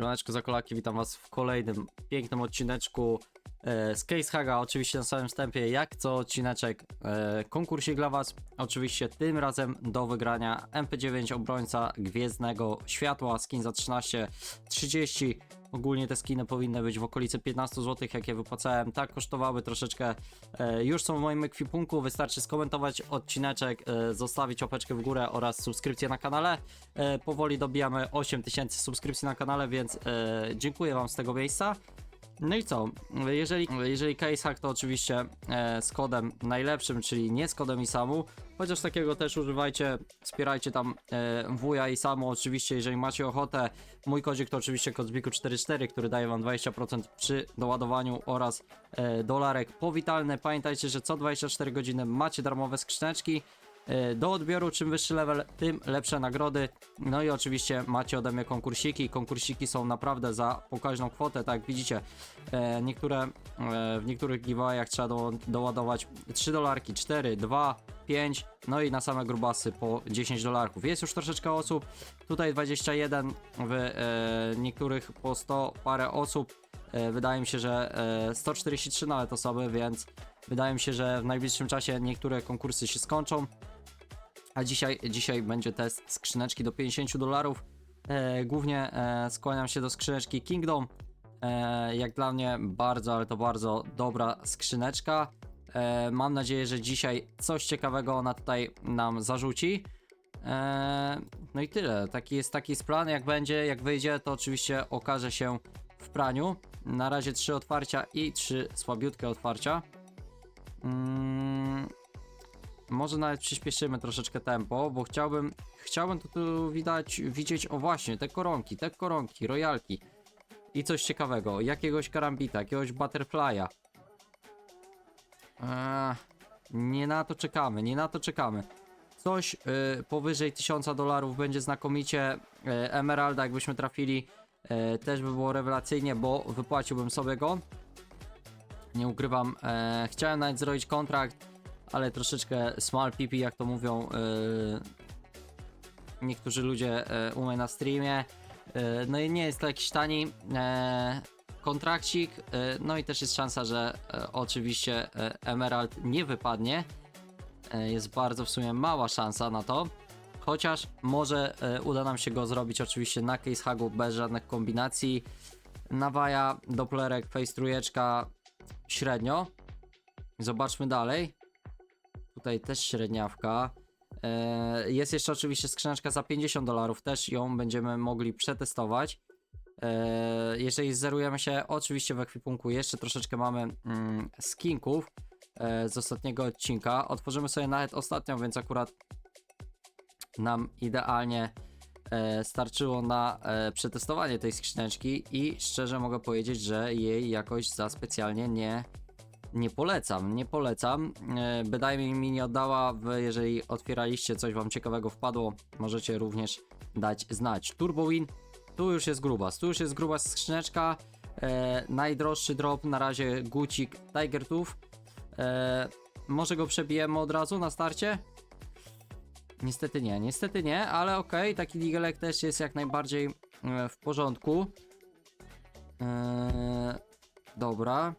Siemaneczko za kolaki, witam was w kolejnym pięknym odcineczku e, z Case Haga. Oczywiście na samym wstępie, jak co odcineczek, e, dla was. Oczywiście tym razem do wygrania MP9 obrońca Gwiezdnego Światła, skin za 13.30. Ogólnie te skiny powinny być w okolicy 15 zł, jakie wypłacałem. Tak kosztowały troszeczkę. E, już są w moim ekwipunku. Wystarczy skomentować odcineczek, e, zostawić łapeczkę w górę oraz subskrypcję na kanale. E, powoli dobijamy 8000 subskrypcji na kanale, więc dziękuję Wam z tego miejsca. No i co? Jeżeli, jeżeli casehack to oczywiście e, z kodem najlepszym, czyli nie z kodem ISAMu, chociaż takiego też używajcie, wspierajcie tam e, wuja ISAMu, oczywiście jeżeli macie ochotę. Mój kodzik to oczywiście kod ZBIKU44, który daje Wam 20% przy doładowaniu oraz e, dolarek powitalny. Pamiętajcie, że co 24 godziny macie darmowe skrzyneczki. E, Do odbioru, czym wyższy level, tym lepsze nagrody. No i oczywiście macie ode mnie konkursiki. Konkursiki są naprawdę za pokaźną kwotę, tak jak widzicie. E, niektóre, e, w niektórych giveawayach trzeba do, doładować 3 dolarki, 4, 2, 5, no i na same grubasy po 10 dolarków. Jest już troszeczkę osób, tutaj 21, w niektórych po 100 parę osób. Wydaje mi się, że e, 143 nawet osoby, więc wydaje mi się, że w najbliższym czasie niektóre konkursy się skończą. A dzisiaj, dzisiaj będzie test skrzyneczki do 50 dolarów. E, głównie e, skłaniam się do skrzyneczki Kingdom. E, jak dla mnie bardzo, ale to bardzo dobra skrzyneczka. E, mam nadzieję, że dzisiaj coś ciekawego ona tutaj nam zarzuci. E, no i tyle. Taki jest, taki jest plan. Jak będzie, jak wyjdzie, to oczywiście okaże się w praniu. Na razie trzy otwarcia i trzy słabiutkie otwarcia. Mm, może nawet przyspieszymy troszeczkę tempo, bo chciałbym, chciałbym tu, tu widać, widzieć, o właśnie, te koronki, te koronki, royalki i coś ciekawego, jakiegoś karambita, jakiegoś butterfly'a. Eee, nie na to czekamy, nie na to czekamy. Coś y, powyżej 1000 dolarów będzie znakomicie. Y, Emeralda, jakbyśmy trafili, y, też by było rewelacyjnie, bo wypłaciłbym sobie go. Nie ukrywam, e, chciałem nawet zrobić kontrakt, ale troszeczkę small pipi, jak to mówią e, niektórzy ludzie e, u mnie na streamie. E, no i nie jest to jakiś tani e, kontrakcik, e, no i też jest szansa, że e, oczywiście e, Emerald nie wypadnie. E, jest bardzo w sumie mała szansa na to. Chociaż może e, uda nam się go zrobić oczywiście na case hagu bez żadnych kombinacji. Nawaja, Dopplerek, face trójeczka średnio. Zobaczmy dalej. Tutaj też średniawka. E, Jest jeszcze oczywiście skrzyneczka za 50 dolarów, też ją będziemy mogli przetestować. E, Jeżeli zerujemy się, oczywiście w ekwipunku jeszcze troszeczkę mamy mm, skinków e, z ostatniego odcinka. Otworzymy sobie nawet ostatnią, więc akurat nam idealnie starczyło na przetestowanie tej skrzyneczki i szczerze mogę powiedzieć, że jej jakoś za specjalnie nie, nie polecam, nie polecam. E, bynajmniej mi nie oddała, jeżeli otwieraliście coś wam ciekawego wpadło, możecie również dać znać. Turbo Win, tu już jest grubas, tu już jest grubas skrzyneczka. E, najdroższy drop na razie gucik Tiger Tooth. E, może go przebijemy od razu na starcie? Niestety nie, niestety nie, ale okej, taki digelek też jest jak najbardziej e, w porządku. Eee, dobra.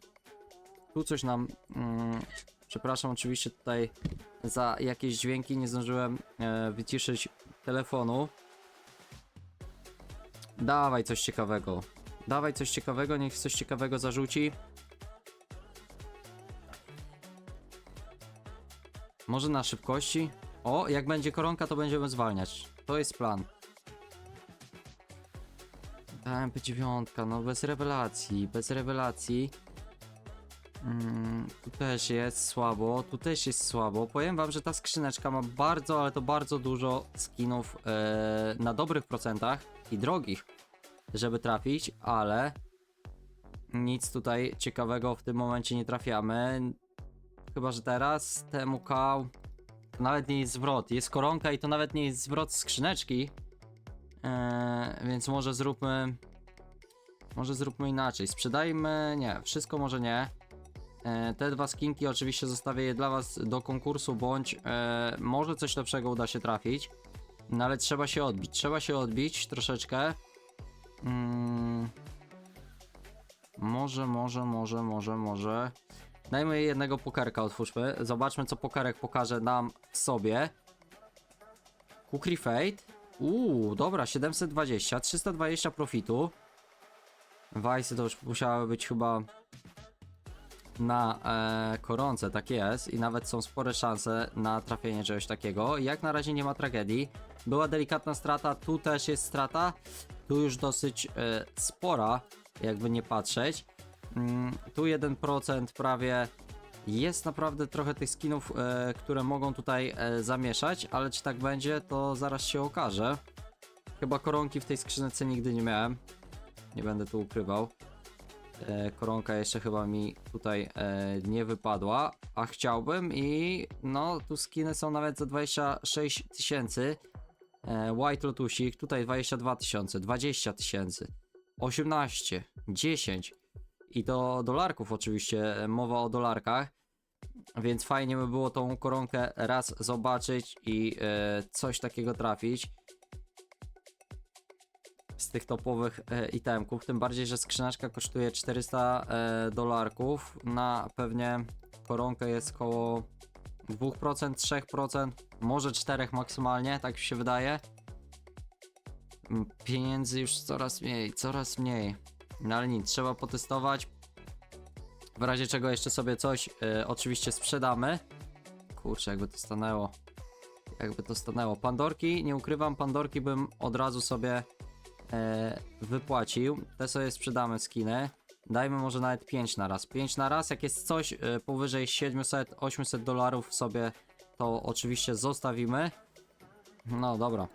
Tu coś nam. Mm, przepraszam oczywiście tutaj za jakieś dźwięki, nie zdążyłem e, wyciszyć telefonu. Dawaj coś ciekawego. Dawaj coś ciekawego, niech coś ciekawego zarzuci. Może na szybkości? O, jak będzie koronka, to będziemy zwalniać. To jest plan. Ta MP9, no bez rewelacji, bez rewelacji. Mm, tu też jest słabo, tu też jest słabo. Powiem wam, że ta skrzyneczka ma bardzo, ale to bardzo dużo skinów e, na dobrych procentach i drogich, żeby trafić, ale nic tutaj ciekawego w tym momencie nie trafiamy. Chyba, że teraz temu kał. Nawet nie jest zwrot. Jest koronka i to nawet nie jest zwrot skrzyneczki. Eee, więc może zróbmy. Może zróbmy inaczej. Sprzedajmy. Nie, wszystko może nie. Eee, te dwa skinki oczywiście zostawię je dla Was do konkursu, bądź eee, może coś lepszego uda się trafić. No ale trzeba się odbić. Trzeba się odbić troszeczkę. Mm, może, może, może, może, może. Dajmy jednego pokerka, otwórzmy. Zobaczmy, co pokerek pokaże nam sobie. Kukri Fate. Uuu, dobra, 720, 320 profitu. Wajsy to już musiały być chyba na e, koronce, tak jest. I nawet są spore szanse na trafienie czegoś takiego. Jak na razie nie ma tragedii. Była delikatna strata, tu też jest strata. Tu już dosyć e, spora, jakby nie patrzeć. Mm, tu 1% prawie. Jest naprawdę trochę tych skinów, e, które mogą tutaj e, zamieszać, ale czy tak będzie, to zaraz się okaże. Chyba koronki w tej skrzynce nigdy nie miałem. Nie będę tu ukrywał. E, koronka jeszcze chyba mi tutaj e, nie wypadła, a chciałbym i no tu skiny są nawet za 26 tysięcy. E, White Lotusik, tutaj 22 tysiące, 20 tysięcy, 18, 10 i do dolarków oczywiście, e, mowa o dolarkach. Więc fajnie by było tą koronkę raz zobaczyć i coś takiego trafić z tych topowych e, itemków. Tym bardziej, że skrzyneczka kosztuje 400 e, dolarków. Na pewnie koronkę jest około 2%, 3%, może 4% maksymalnie, tak się wydaje. Mm, Pieniędzy już coraz mniej, coraz mniej. No ale nic, trzeba potestować. W razie czego jeszcze sobie coś e, oczywiście sprzedamy. Kurczę, jakby to stanęło. Jakby to stanęło. Pandorki, nie ukrywam, Pandorki bym od razu sobie e, wypłacił. Te sobie sprzedamy skiny. Dajmy może nawet 5 na raz. 5 na raz, jak jest coś e, powyżej 700-800 dolarów sobie, to oczywiście zostawimy. No dobra.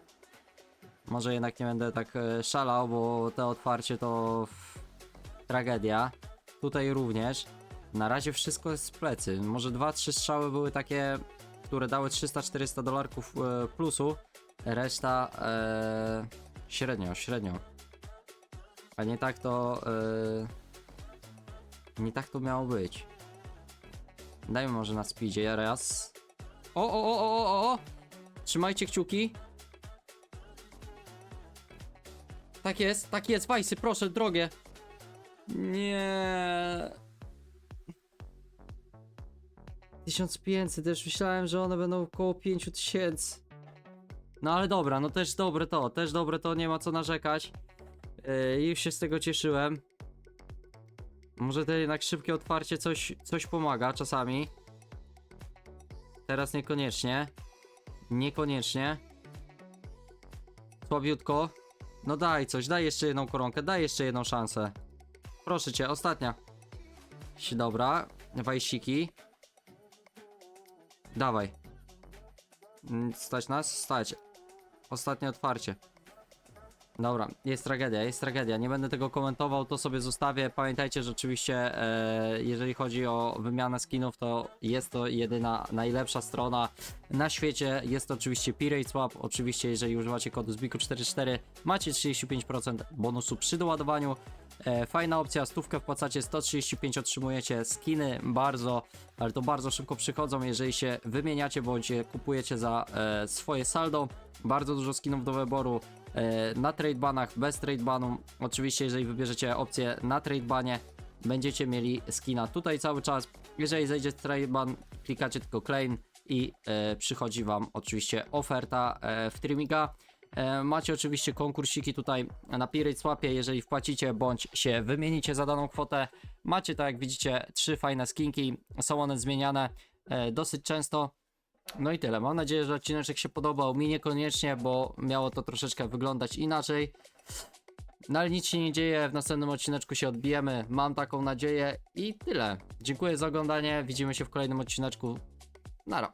Może jednak nie będę tak e, szalał, bo te otwarcie to f- tragedia. Tutaj również. Na razie wszystko jest z plecy. Może 2-3 strzały były takie, które dały 300-400 dolarków e, plusu. Reszta e, średnio, średnio. A nie tak to. e, nie tak to miało być. Dajmy może na speedzie raz. O, o, o, o, o, o! Trzymajcie kciuki. Tak jest, tak jest, Wajsy, proszę, drogie. Nie. 1500, też myślałem, że one będą około 5000. No ale dobra, no też dobre to, też dobre to, nie ma co narzekać. Yy, już się z tego cieszyłem. Może to jednak szybkie otwarcie coś, coś pomaga czasami. Teraz niekoniecznie. Niekoniecznie. Słabiutko. No daj coś, daj jeszcze jedną koronkę, daj jeszcze jedną szansę. Proszę cię, ostatnia. Dobra, wajsiki. Dawaj. Mm, Stać nas? Stać. Ostatnie otwarcie. Dobra, jest tragedia, jest tragedia. Nie będę tego komentował, to sobie zostawię. Pamiętajcie, że oczywiście, e, jeżeli chodzi o wymianę skinów, to jest to jedyna, najlepsza strona na świecie. Jest to oczywiście Pirate Swap. Oczywiście, jeżeli używacie kodu ZBIKU44, macie 35% bonusu przy doładowaniu. E, fajna opcja, stówkę wpłacacie, 135 otrzymujecie skiny bardzo, ale to bardzo szybko przychodzą, jeżeli się wymieniacie bądź je kupujecie za e, swoje saldo. Bardzo dużo skinów do wyboru e, na tradebanach, bez tradebanu. Oczywiście, jeżeli wybierzecie opcję na tradebanie, będziecie mieli skina tutaj cały czas. Jeżeli zejdzie tradeban, klikacie tylko claim i przychodzi Wam oczywiście oferta w Trimiga. E, Macie oczywiście konkursiki tutaj na Pirate Swapie, jeżeli wpłacicie bądź się wymienicie za daną kwotę. Macie tak jak widzicie trzy fajne skinki, są one zmieniane e, dosyć często. No i tyle. Mam nadzieję, że odcineczek się podobał. Mi niekoniecznie, bo miało to troszeczkę wyglądać inaczej. No ale nic się nie dzieje. W następnym odcineczku się odbijemy. Mam taką nadzieję i tyle. Dziękuję za oglądanie. Widzimy się w kolejnym odcineczku. Nara.